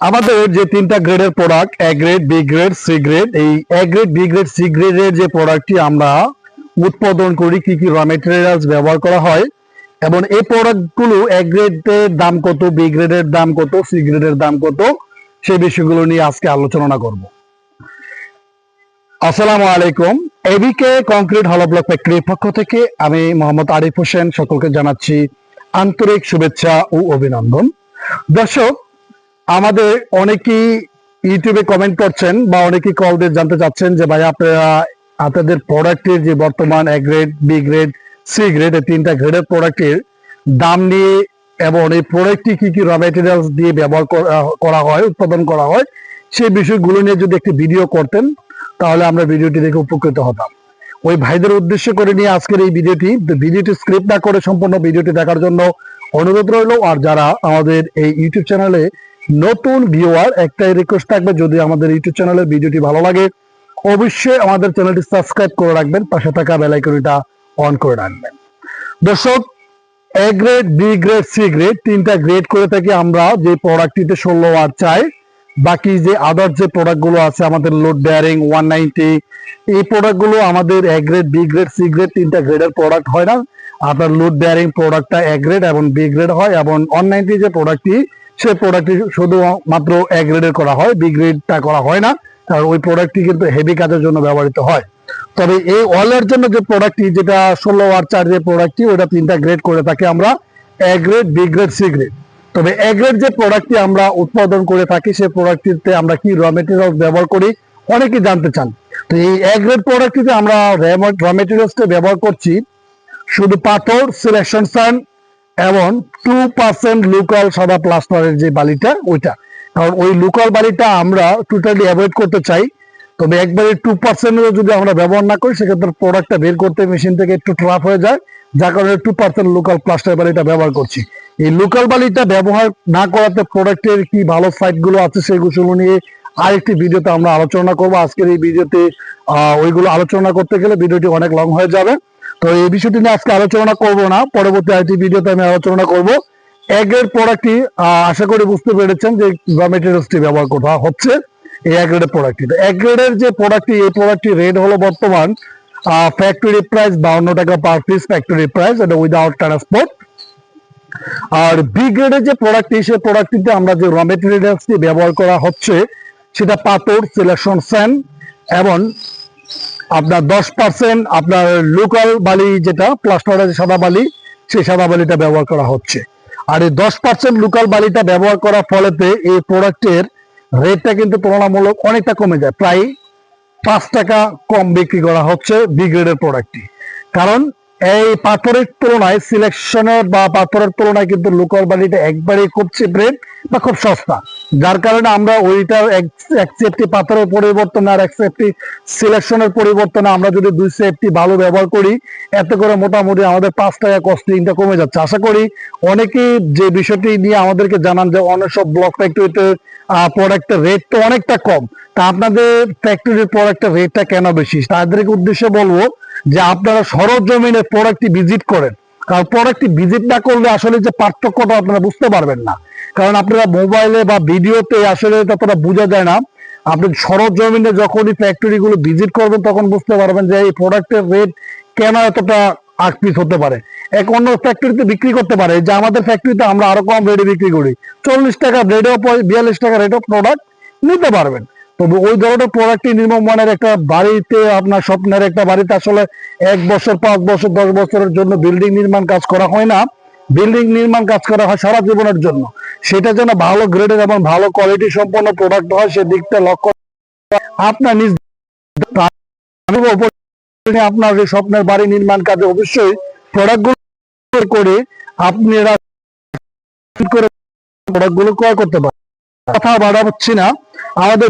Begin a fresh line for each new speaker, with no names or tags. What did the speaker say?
আমাদের যে তিনটা গ্রেডের product A grade B grade C grade এই A grade B grade C গ্রেডের যে প্রোডাক্টটি আমরা উৎপাদন করি, কি কি র মেটেরিয়ালস ব্যবহার করা হয়, এবং এই প্রোডাক্টগুলো এ গ্রেডের দাম কত বি গ্রেডের দাম কত সি গ্রেডের দাম কত, সেই বিষয়গুলো নিয়ে আজকে আলোচনা করব। আসসালামু আলাইকুম। এবিকে কংক্রিট হলো ব্লক ফ্যাক্টরির পক্ষ থেকে আমি মোহাম্মদ আরিফ হোসেন সকলকে জানাচ্ছি আন্তরিক শুভেচ্ছা ও অভিনন্দন। দর্শক আমাদের অনেকেই ইউটিউবে কমেন্ট করছেন বা অনেকেই কল দিয়ে জানতে চাচ্ছেন যে ভাই আপনারা আপনাদের প্রোডাক্টের যে বর্তমান A grade B grade C grade এই তিনটা গ্রেডের প্রোডাক্টের দাম নিয়ে এবং এই প্রোডাক্টটি কি কি র মেটেরিয়ালস দিয়ে ব্যবহার করা হয়, উৎপাদন করা হয়, সেই বিষয়গুলো নিয়ে যদি একটি ভিডিও করতেন, তাহলে আমরা ভিডিওটি দেখে উপকৃত হতাম। ওই ভাইদের উদ্দেশ্য করে নিয়ে আজকের এই ভিডিওটি ভিডিওটি স্ক্রিপ্ট না করে সম্পূর্ণ ভিডিওটি দেখার জন্য অনুরোধ রইল। আর যারা আমাদের এই ইউটিউব চ্যানেলে নতুন ভিউয়ার একটাই রিকোয়েস্ট থাকবে, যদি আমাদের ইউটিউব চ্যানেলের ভিডিওটি ভালো লাগে, অবশ্যই আমাদের চ্যানেলটি সাবস্ক্রাইব করে রাখবেন, পাশে থাকা বেল আইকনটা অন করে রাখবেন। দর্শক A grade B grade C grade তিনটা গ্রেড করে থাকি আমরা, যে প্রোডাক্টটিতে ষোলো ওয়াট চাই, বাকি যে আদার যে প্রোডাক্টগুলো আছে, আমাদের লোড বেয়ারিং ওয়ান নাইনটি এই প্রোডাক্টগুলো আমাদের A grade B grade C grade তিনটা গ্রেডের প্রোডাক্ট হয় না। আপনার লোড বেয়ারিং প্রোডাক্টটা এ গ্রেড এবং বি গ্রেড হয়, এবং ওয়ান নাইনটি যে প্রোডাক্টটি সেই প্রোডাক্টটি শুধু মাত্র এ গ্রেডের করা হয় বি গ্রেডটা করা হয় না, কারণ ওই প্রোডাক্টটি কিন্তু হেভি কাজের জন্য ব্যবহৃত হয়। তবে এই অয়েলের জন্য যে প্রোডাক্টটি যেটা ষোলো আর চার যে প্রোডাক্টটি ওটা তিনটা গ্রেড করে থাকি আমরা A grade B grade C grade তবে এ গ্রেড যে প্রোডাক্টটি আমরা উৎপাদন করে থাকি সেই প্রোডাক্টটিতে আমরা কি র মেটেরিয়াল ব্যবহার করি, অনেকেই জানতে চান। তো এই এ গ্রেড প্রোডাক্টটিতে আমরা র মেটেরিয়ালসটা ব্যবহার করছি, শুধু পাথর সিলেকশন সান এবং টু পার্সেন্ট লোকাল সাদা প্লাস্টারের যে বালিটা, ওইটা। কারণ ওই লোকাল বালিটা আমরা টোটালি অ্যাভয়েড করতে চাই। তবে একবারে টু পার্সেন্টেরও যদি আমরা ব্যবহার না করি, সেক্ষেত্রে প্রোডাক্টটা বের করতে মেশিন থেকে একটু ট্রাফ হয়ে যায়। যার কারণে টু পার্সেন্ট লোকাল প্লাস্টার বালিটা ব্যবহার করছি। এই লোকাল বালিটা ব্যবহার না করাতে প্রোডাক্টের কি ভালো সাইটগুলো আছে সেগুলো নিয়ে আরেকটি ভিডিওতে আমরা আলোচনা করব। আজকের এই ভিডিওতে ওইগুলো আলোচনা করতে গেলে ভিডিওটি অনেক লং হয়ে যাবে। তো এই বিষয়টি নিয়ে আজকে আলোচনা করব না। পরবর্তী আরেকটি ভিডিওতে আমি আলোচনা করব। এগের প্রোডাক্টটি আশা করি বুঝতে পেরেছেন যে র মেটেরিয়ালসটি ব্যবহার করা হচ্ছে এই অ্যাগ্রেডের প্রোডাক্টটি এক যে প্রোডাক্টটি এই প্রোডাক্টটি রেট হলো বর্তমান ফ্যাক্টরি প্রাইস বাউন্ন টাকা পার পিস ফ্যাক্টরি প্রাইস এটা উইদাউট ট্রান্সপোর্ট আর বি গ্রেডের যে প্রোডাক্টটি সেই প্রোডাক্টটিতে আমরা যে র মেটেরিয়ালসটি ব্যবহার করা হচ্ছে, সেটা পাথর সিলেকশন স্যান এবং আপনার দশ পার্সেন্ট আপনার লোকাল বালি যেটা প্লাস্টারের সাদা বালি, সেই সাদা বালিটা ব্যবহার করা হচ্ছে। আর এই দশ পার্সেন্ট লোকাল বালিটা ব্যবহার করার ফলেতে এই প্রোডাক্টের রেটটা কিন্তু তুলনামূলক অনেকটা কমে যায়। প্রায় পাঁচ টাকা কম বিক্রি করা হচ্ছে বি গ্রেডের প্রোডাক্টটি কারণ এই পাথরের তুলনায় সিলেকশনের বা পাথরের তুলনায় কিন্তু লোকাল বালিটা একবারেই খুব চিপ রেট বা খুব সস্তা। যার কারণে আমরা ওইটার এক সেফটি পাথরের পরিবর্তন আর এক সেফটি সিলেকশনের পরিবর্তনে আমরা যদি দুই সেফটি ভালো ব্যবহার করি, এতে করে মোটামুটি আমাদের পাঁচ টাকা কস্টিংটা কমে যাচ্ছে। আশা করি অনেকেই যে বিষয়টি নিয়ে আমাদেরকে জানান যে অনেক সব ব্লক ফ্যাক্টরিতে প্রোডাক্টের রেট তো অনেকটা কম, তা আপনাদের ফ্যাক্টরির প্রোডাক্টের রেটটা কেন বেশি? তাদেরকে উদ্দেশ্যে বলব যে আপনারা সরজমিনে প্রোডাক্টটি ভিজিট করেন। কারণ প্রোডাক্টটি ভিজিট না করলে আসলে যে পার্থক্যটা আপনারা বুঝতে পারবেন না। কারণ আপনারা মোবাইলে বা ভিডিওতে আসলে ততটা বোঝা যায় না। আপনি সরজমিনে যখনই ফ্যাক্টরি গুলো ভিজিট করবেন, তখন বুঝতে পারবেন যে এই প্রোডাক্টের রেট কেন এতটা আট পিস হতে পারে। এক অন্য ফ্যাক্টরিতে বিক্রি করতে পারে। যে আমাদের ফ্যাক্টরিতে আমরা আরও কম রেটে বিক্রি করি। চল্লিশ টাকা রেটেও বিয়াল্লিশ টাকা রেটও প্রোডাক্ট নিতে পারবেন। তবে ওই ধরনের প্রোডাক্টটি নির্মমানের একটা বাড়িতে আপনার স্বপ্নের একটা বাড়িতে আসলে এক বছর, পাঁচ বছর, দশ বছরের জন্য বিল্ডিং নির্মাণ কাজ করা হয় না। বিল্ডিং নির্মাণ কাজ করা হয় সারা জীবনের জন্য। সেটা যেন ভালো গ্রেডের এবং ভালো কোয়ালিটি সম্পন্ন প্রোডাক্ট হয় সেদিকটা লক্ষ্য আপনার নিজ আপনার যে স্বপ্নের বাড়ি নির্মাণ কাজে অবশ্যই প্রোডাক্টগুলো করে আপনারা করে প্রোডাক্টগুলো ক্রয় করতে পারেন। কথা বাড়াচ্ছি না। আমাদের